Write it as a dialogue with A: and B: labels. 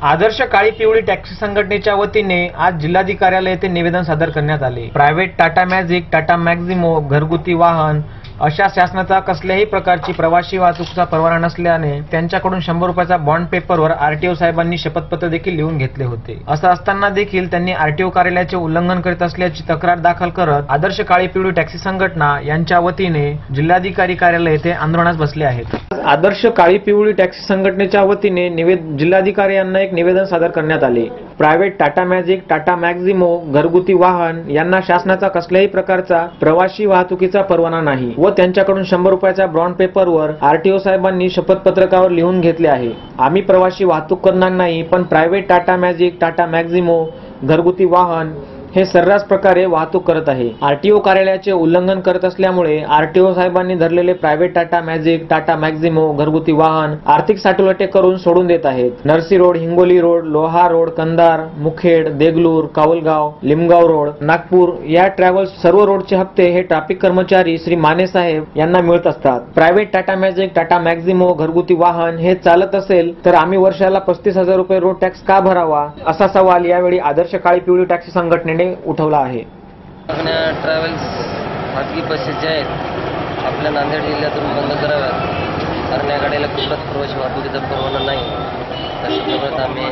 A: आदर्श काळी पिवळी टॅक्सी संघटनेच्या वतीने आज जिल्हाधिकार्यालय येथे निवेदन सादर करण्यात आले. Private Tata Magic Tata Maximo घरगुती वाहन अशा शासनाचा कसल्याही प्रकारची प्रवासी वाहतूकचा परवाना नसल्याने त्यांच्याकडून शंभर रुपयाचा बॉन्ड पेपरवर आरटीओ साहेबांनी शपथपत्र देखील लिहून घेतले होते. असं असताना देखील त्यांनी आरटीओ कार्यालयाचे उल्लंघन करीत असल्याची तक्रार दाखल करत आदर्श काळी पिवळी टॅक्सी संघटना यांच्या वतीने जिल्हाधिकारी कार्यालय येथे आंदोलनास बसले आहेत. आदर्श काळी पिवळी टॅक्सी संघटनेच्या वतीने निवेद जिल्हाधिकारी यांना एक निवेदन सादर करण्यात आले. Private Tata Magic Tata Maximo घरगुती वाहन यांना शासनाचा कसल्याही प्रकारचा प्रवासी वाहतुकीचा परवाना नाही व त्यांच्याकडून शंभर रुपयाच्या ब्रॉन्ड पेपरवर आरटीओ साहेबांनी शपथपत्रकावर लिहून घेतले आहे. आम्ही प्रवासी वाहतूक करणार नाही पण private Tata Magic Tata Maximo घरगुती वाहन हे सर्रास प्रकारे वाहतूक करत आहे. आरटीओ कार्यालयाचे उल्लंघन करत असल्यामुळे आरटीओ साहेबांनी धरलेले private Tata Magic Tata Maximo घरगुती वाहन आर्थिक साठवलटे करून सोडून देत आहेत. Narsi road Hingoli road Loha road Kandhar Mukhed Degloor Kawalgaon Limgaon road Nagpur या ट्रॅव्हल्स सर्व रोडचे हप्ते हे ट्रॅफिक कर्मचारी श्री माने साहेब यांना मिळत असतात. Private Tata Magic Tata Maximo घरगुती वाहन हे चालत असेल तर आम्ही वर्षाला पस्तीस हजार रुपये रोड टॅक्स का भरावा? असा सवाल यावेळी आदर्श काळी पिवळी टॅक्सी संघटनेने उठवला आहे.
B: आपल्या ट्रॅव्हल्स खाजगी बसेस ज्या आहेत आपल्या नांदेड जिल्ह्यातून बंद कराव्यात. कारण या गाडीला कुठलाच प्रवासी वाहतुकीचा परवाना नाही. तर त्याच्यामुळे आम्ही